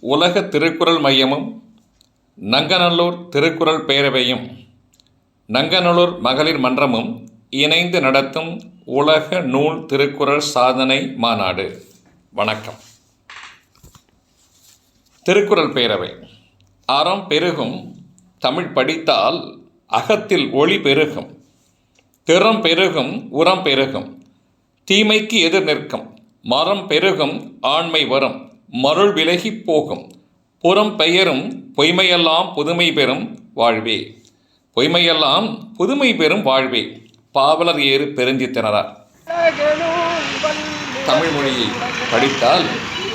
உலக திருக்குறள் மையமும் நங்கநல்லூர் திருக்குறள் பேரவையும் நங்கநல்லூர் மகளிர் மன்றமும் இணைந்து நடத்தும் உலக நூல் திருக்குறள் சாதனை மாநாடு. வணக்கம். திருக்குறள் பேரவை. அறம் பெருகும் தமிழ் படித்தால் அகத்தில் ஒளி பெருகும். திறம் பெருகும் உரம் பெருகும். தீமைக்கு எதிர் நிற்கும். மரம் பெருகும் ஆண்மை வரும். மருள் விலகிப் போகும். புறம் பெயரும் பொய்மையெல்லாம் புதுமை பெறும் வாழ்வே. பொய்மையெல்லாம் புதுமை பெறும் வாழ்வே. பாவலர் ஏறு பெருஞ்சித்தினரார் தமிழ் மொழியை படித்தால்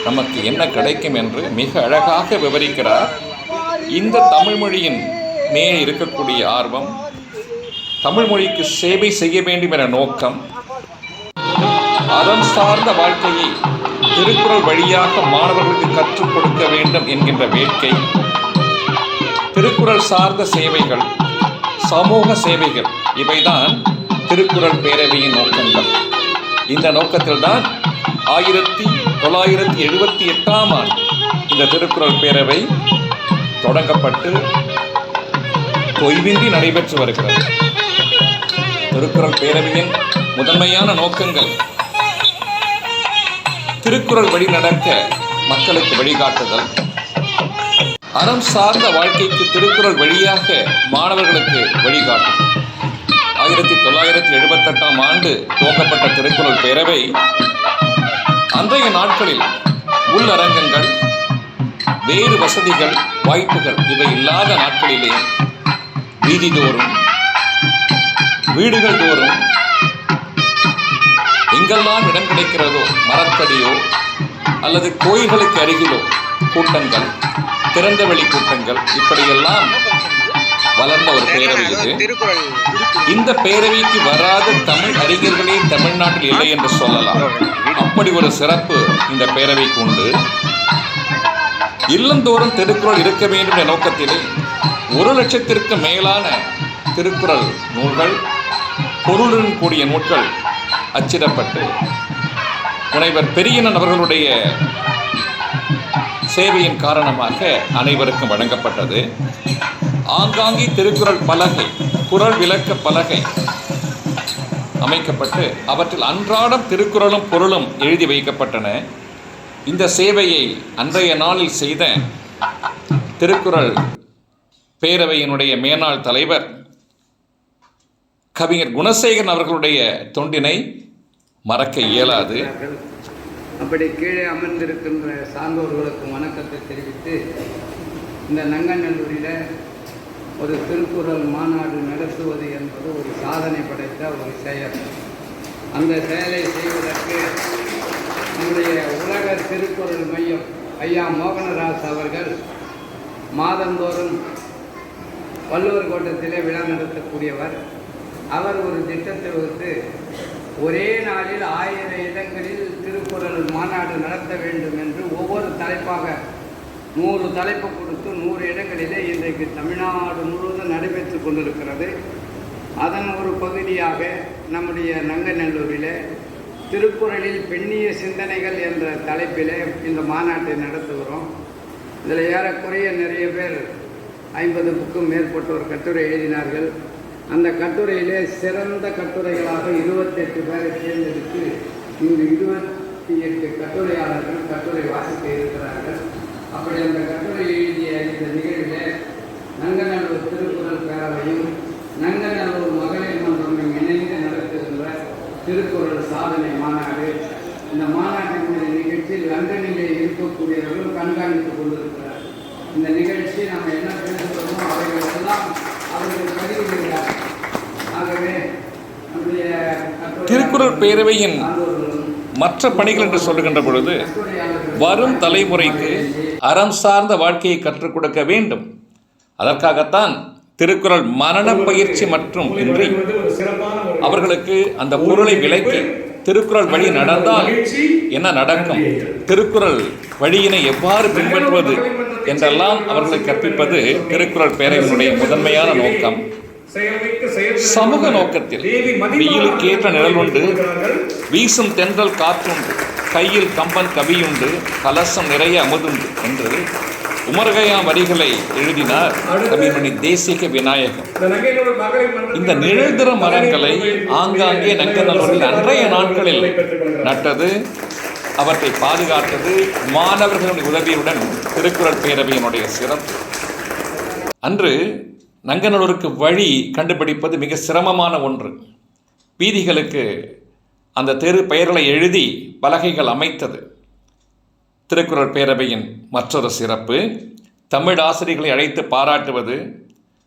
நமக்கு என்ன கிடைக்கும் என்று மிக அழகாக விவரிக்கிறார். இந்த தமிழ் மொழியின் மேல் இருக்கக்கூடிய ஆர்வம் தமிழ் மொழிக்கு சேவை செய்ய வேண்டும் என நோக்கம் அறம் சார்ந்த வாழ்க்கையை திருக்குறள் வழியாக மாணவர்களுக்கு கற்றுக் கொடுக்க வேண்டும் என்கின்ற வேட்கை. திருக்குறள் சார்ந்த சேவைகள் சமூக சேவைகள் இவைதான் திருக்குறள் பேரவையின் நோக்கங்கள். இந்த நோக்கத்தில்தான் ஆயிரத்தி தொள்ளாயிரத்தி எழுபத்தி எட்டாம் ஆண்டு இந்த திருக்குறள் பேரவை தொடங்கப்பட்டு தொய்வின்றி நடைபெற்று வருகிறது. திருக்குறள் பேரவையின் முதன்மையான நோக்கங்கள் திருக்குறள் வழி நடக்க மக்களுக்கு வழிகாட்டுதல். அறம் சார்ந்த வாழ்க்கைக்கு திருக்குறள் வழியாக மாணவர்களுக்கு வழிகாட்டுதல். ஆயிரத்தி தொள்ளாயிரத்தி எழுபத்தெட்டாம் ஆண்டு துவங்கப்பட்ட திருக்குறள் பேரவை அன்றைய நாட்களில் உள்ளரங்கங்கள் வேறு வசதிகள் வாய்ப்புகள் இவை இல்லாத நாட்களிலே வீதிதோறும் வீடுகள் தோறும் எங்கெல்லாம் இடம் கிடைக்கிறதோ மரத்தடியோ அல்லது கோயில்களுக்கு அருகிலோ கூட்டங்கள் திறந்தவெளி கூட்டங்கள் இப்படியெல்லாம் வளர்ந்த ஒரு பேரவை இது. இந்த பேரவைக்கு வராத தமிழ் அறிஞர்களே தமிழ்நாட்டில் இல்லை என்று சொல்லலாம். அப்படி ஒரு சிறப்பு இந்த பேரவைக்கு உண்டு. இல்லந்தோறும் திருக்குறள் இருக்க வேண்டும் என்ற நோக்கத்திலே ஒரு லட்சத்திற்கு மேலான திருக்குறள் நூல்கள் பொருளுடன் கூடிய நூல்கள் அச்சிடப்பட்டு முனைவர் பெரியனன் அவர்களுடைய சேவையின் காரணமாக அனைவருக்கும் வழங்கப்பட்டது. ஆங்காங்கே திருக்குறள் பலகை குரல் விளக்க பலகை அமைக்கப்பட்டு அவற்றில் அன்றாடம் திருக்குறளும் பொருளும் எழுதி வைக்கப்பட்டன. இந்த சேவையை அன்றைய நாளில் செய்த திருக்குறள் பேரவையினுடைய மேனாள் தலைவர் கவிஞர் குணசேகரன் அவர்களுடைய தொண்டினை மறக்க இயலாது. அப்படி கீழே அமர்ந்திருக்கின்ற சான்றோர்களுக்கு வணக்கத்தை தெரிவித்து இந்த நங்கநல்லூரில் ஒரு திருக்குறள் மாநாடு நடத்துவது என்பது ஒரு சாதனை படைத்த ஒரு செயல். அந்த செயலை செய்வதற்கு நம்முடைய உலக திருக்குறள் மையம் ஐயா மோகனராஜ் அவர்கள் மாதந்தோறும் வள்ளுவர் கோட்டத்திலே விழா நடத்தக்கூடியவர். அவர் ஒரு திட்டத்தை வகுத்து ஒரே நாளில் ஆயிரம் இடங்களில் திருக்குறள் மாநாடு நடத்த வேண்டும் என்று ஒவ்வொரு தலைப்பாக நூறு தலைப்பு கொடுத்து நூறு இடங்களிலே இன்றைக்கு தமிழ்நாடு முழுவதும் நடைபெற்று கொண்டிருக்கிறது. அதன் ஒரு பகுதியாக நம்முடைய நங்கநல்லூரிலே திருக்குறளில் பெண்ணிய சிந்தனைகள் என்ற தலைப்பிலே இந்த மாநாட்டை நடத்துகிறோம். இதில் ஏறக்குறைய நிறைய பேர் ஐம்பதுக்கும் மேற்பட்டோர் கட்டுரை எழுதினார்கள். அந்த கட்டுரையிலே சிறந்த கட்டுரைகளாக இருபத்தெட்டு பேரை தேர்ந்தெடுத்து இங்கு இருபத்தி எட்டு கட்டுரையாளர்கள் கட்டுரை வாசிக்க இருக்கிறார்கள். அப்படி அந்த கட்டுரை எழுதிய இந்த நிகழ்விலே நங்கநல்லூர் திருக்குறள் பேரவையும் நங்கநல்லூர் மகளிர் மன்றமும் இணைந்து நடத்துகின்ற திருக்குறள் சாதனை மாநாடு இந்த மாநாட்டினுடைய நிகழ்ச்சி லண்டனிலே இருக்கக்கூடியவர்கள் கண்காணித்துக் கொண்டிருக்கிறார் இந்த நிகழ்ச்சி நம்ம என்ன பேசுகிறோமோ அவைகளெல்லாம் அவர்கள் பதிவு செய்கிறார்கள் திருக்குறள் பேரவையின் மற்ற பணிகள் என்று சொல்லுகின்ற பொழுது வரும் தலைமுறைக்கு அறம் சார்ந்த வாழ்க்கையை கற்றுக் கொடுக்க வேண்டும். அதற்காகத்தான் திருக்குறள் மரண பயிற்சி மற்றும் இன்றி அவர்களுக்கு அந்த பொருளை விளக்கி திருக்குறள் வழி நடந்தால் என்ன நடக்கும்? திருக்குறள் வழியினை எவ்வாறு பின்பற்றுவது? என்றெல்லாம் அவர்களுக்கு கற்பிப்பது திருக்குறள் பேரவையினுடைய முதன்மையான நோக்கம். சமூக நோக்கத்தில் வெயிலுக்கு ஏற்ற நிழல் உண்டு. வீசும் தென்றல் காற்றுண்டு. கையில் கம்பன் கவியுண்டு. கலசம் நிறைய அமுதுண்டு என்று உமர்கயாம் வரிகளை எழுதினார் கவிமணி தேசிக விநாயகம் இந்த நிழல்திற மரங்களை ஆங்காங்கே நங்கநல்லூரில் அன்றைய நாட்களில் நட்டது. அவற்றை பாதுகாத்தது மாணவர்களுடைய உதவியுடன் திருக்குறள் பேரவையினுடைய சிறப்பு. அன்று நங்கநல்லூருக்கு வழி கண்டுபிடிப்பது மிக சிரமமான ஒன்று. வீதிகளுக்கு அந்த தெரு பெயர்களை எழுதி பலகைகள் அமைத்தது. திருக்குறள் பேரவையின் மற்றொரு சிறப்பு தமிழ் ஆசிரியர்களை அழைத்து பாராட்டுவது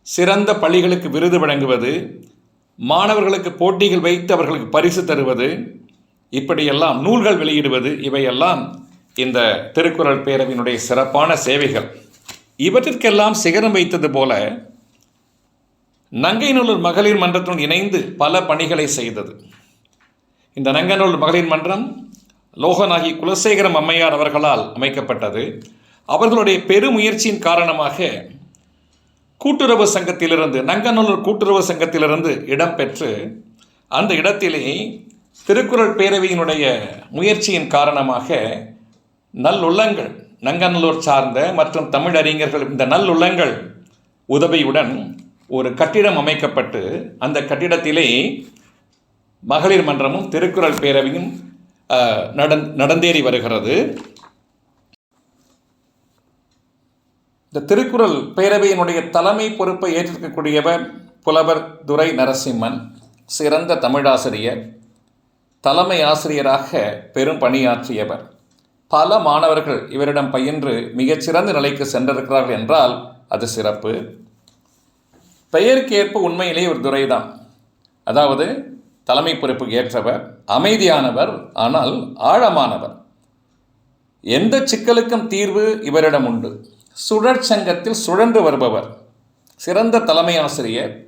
சிறந்த பள்ளிகளுக்கு விருது வழங்குவது மாணவர்களுக்கு போட்டிகள் வைத்து அவர்களுக்கு பரிசு தருவது இப்படியெல்லாம் நூல்கள் வெளியிடுவது இவையெல்லாம் இந்த திருக்குறள் பேரவையினுடைய சிறப்பான சேவைகள். இவற்றிற்கெல்லாம் சிகரம் வைத்தது போல நங்கைநல்லூர் மகளிர் மன்றத்துடன் இணைந்து பல பணிகளை செய்தது. இந்த நங்கநல்லூர் மகளிர் மன்றம் லோகநாயகி குலசேகரம் அம்மையார் அவர்களால் அமைக்கப்பட்டது. அவர்களுடைய பெருமுயற்சியின் காரணமாக கூட்டுறவு சங்கத்திலிருந்து நங்கநல்லூர் கூட்டுறவு சங்கத்திலிருந்து இடம்பெற்று அந்த இடத்திலே திருக்குறள் பேரவையினுடைய முயற்சியின் காரணமாக நல்லுள்ளங்கள் நங்கநல்லூர் சார்ந்த மற்றும் தமிழறிஞர்கள் இந்த நல்லுள்ளங்கள் உதவியுடன் ஒரு கட்டிடம் அமைக்கப்பட்டு அந்த கட்டிடத்திலே மகளிர் மன்றமும் திருக்குறள் பேரவையும் நடந் நடந்தேறி வருகிறது. இந்த திருக்குறள் பேரவையினுடைய தலைமை பொறுப்பை ஏற்றிருக்கக்கூடியவர் புலவர் துரை நரசிம்மன் சிறந்த தமிழாசிரியர் தலைமை ஆசிரியராக பெரும் பணியாற்றியவர். பல மாணவர்கள் இவரிடம் பயின்று மிகச்சிறந்த நிலைக்கு சென்றிருக்கிறார்கள் என்றால் அது சிறப்பு. பெயருக்கேற்ப உண்மையிலே ஒரு துறைதான். அதாவது தலைமை பொறுப்புக்கு ஏற்றவர் அமைதியானவர் ஆனால் ஆழமானவர். எந்த சிக்கலுக்கும் தீர்வு இவரிடம் உண்டு. சுழற்சங்கத்தில் சுழன்று வருபவர். சிறந்த தலைமை ஆசிரியர்.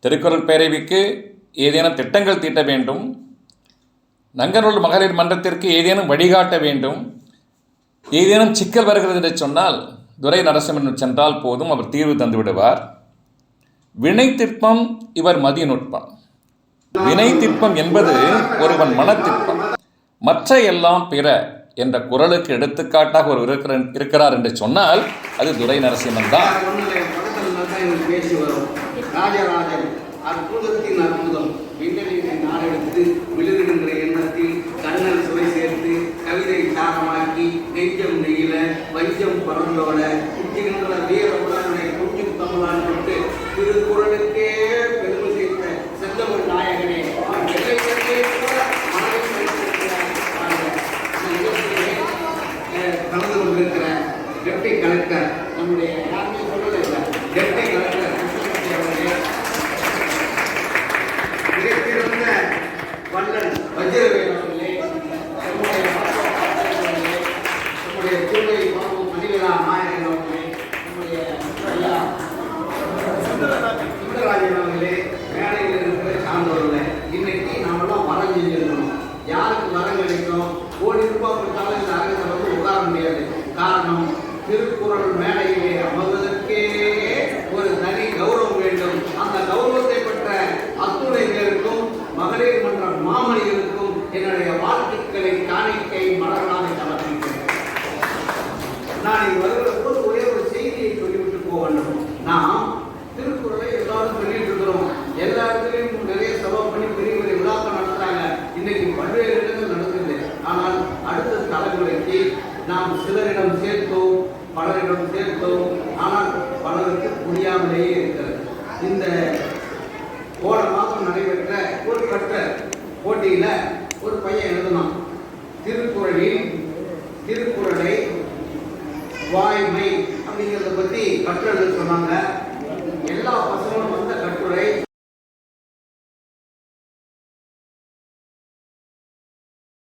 திருக்குறள் பேரவைக்கு ஏதேனும் திட்டங்கள் தீட்ட வேண்டும். நங்கநூல் மகளிர் மன்றத்திற்கு ஏதேனும் வழிகாட்ட வேண்டும். ஏதேனும் சிக்கல் வருகிறது என்று சொன்னால் துரை நரசிம்மன் சென்றால் போதும் அவர் தீர்வு தந்துவிடுவார். வினை திட்பம் இவர் மதிநுட்பம். வினை திட்பம் என்பது ஒருவன் மனத்திற்பம். மற்ற எல்லாம் பிற என்ற குரலுக்கு எடுத்துக்காட்டாக ஒரு இருக்கிற இருக்கிறார் என்று சொன்னால் அது துரை நரசிம்மன் தான் நம்முடைய திருவை பாபு மணிவிழா நாயகன் அவர்களே நம்முடைய சுந்தரராஜன் அவர்களே மேடையில் இருக்கிற சார்ந்தவர்களே இன்னைக்கு நாமெல்லாம் வரம் செஞ்சிருக்கணும் யாருக்கு வரம் கிடைக்கும்? கோடி ரூபாய் கொடுத்தாலும் இந்த அரங்கத்தில் வந்து உட்கார முடியாது. காரணம் திருக்குறள் மே பலரிடம் சேர்த்தோம் ஆனால் பலருக்கு புரியாமலேயே இருக்கிறது. இந்த போன மாதம் நடைபெற்ற ஒரு போட்டியில் ஒரு பையன் எழுதினான் திருக்குறளில் திருக்குறளை வாய்மை அப்படிங்கிறத பற்றி கட்டுரை சொன்னாங்க.